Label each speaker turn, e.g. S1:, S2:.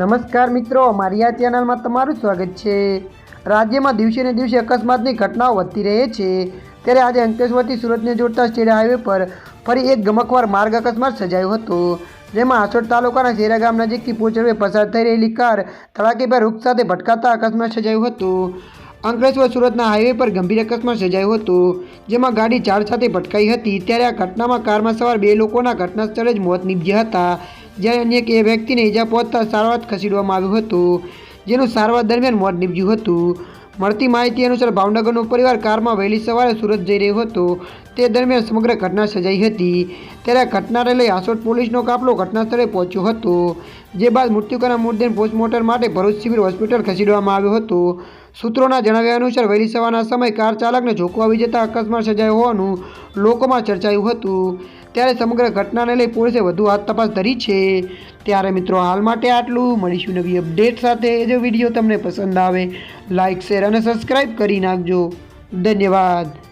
S1: નમસ્કાર મિત્રો, મારી આ ચેનલમાં તમારું સ્વાગત છે. રાજ્યમાં દિવસે ને દિવસે અકસ્માતની ઘટનાઓ વધતી રહે છે. ત્યારે આજે અંકલેશ્વરથી સુરતને જોડતા સ્ટેટ હાઈવે પર ફરી એક ગમકવાર માર્ગ અકસ્માત સર્જાયો હતો. જેમાં આસોડ તાલુકાના શેરા ગામ નજીકથી પોચરવે પસાર થઈ રહેલી કાર તળાકીભાઈ વૃક્ષ સાથે ભટકાતા અકસ્માત સર્જાયો હતો. અંકલેશ્વર સુરતના હાઈવે પર ગંભીર અકસ્માત સર્જાયો હતો, જેમાં ગાડી ચાર સાથે ભટકાઈ હતી. ત્યારે આ ઘટનામાં કારમાં સવાર બે લોકોના ઘટના સ્થળે જ મોત નીપજ્યા હતા. જ્યારે અન્ય એક વ્યક્તિને ઈજા પહોંચતા સારવાર ખસેડવામાં આવ્યું હતું, જેનું સારવાર દરમિયાન મોત નીપજ્યું હતું. મળતી માહિતી અનુસાર ભાવનગરનો પરિવાર કારમાં વહેલી સવારે સુરત જઈ રહ્યો હતો. તે દરમિયાન સમગ્ર ઘટના સર્જાઈ હતી. ત્યારે ઘટનાને લઈ આસોડ પોલીસનો કાફલો ઘટનાસ્થળે પહોંચ્યો હતો, જે બાદ મૃત્યુકાના મૃતદેહ પોસ્ટમોર્ટમ માટે ભરૂચ સિવિલ હોસ્પિટલ ખસેડવામાં આવ્યો હતો. સૂત્રોના જણાવ્યા અનુસાર વહેલી સવારના સમયે કાર ચાલકને ઝોકવા આવી જતા અકસ્માત સર્જાયો હોવાનું લોકોમાં ચર્ચાયું હતું. ત્યારે સમગ્ર ઘટનાને લઈ પોલીસે વધુ હાથ તપાસ ધરી છે. ત્યારે મિત્રો હાલ માટે આટલું. મળીશું નવી અપડેટ સાથે. જો વીડિયો તમને પસંદ આવે લાઇક શેર અને સબસ્ક્રાઈબ કરી નાખજો. ધન્યવાદ.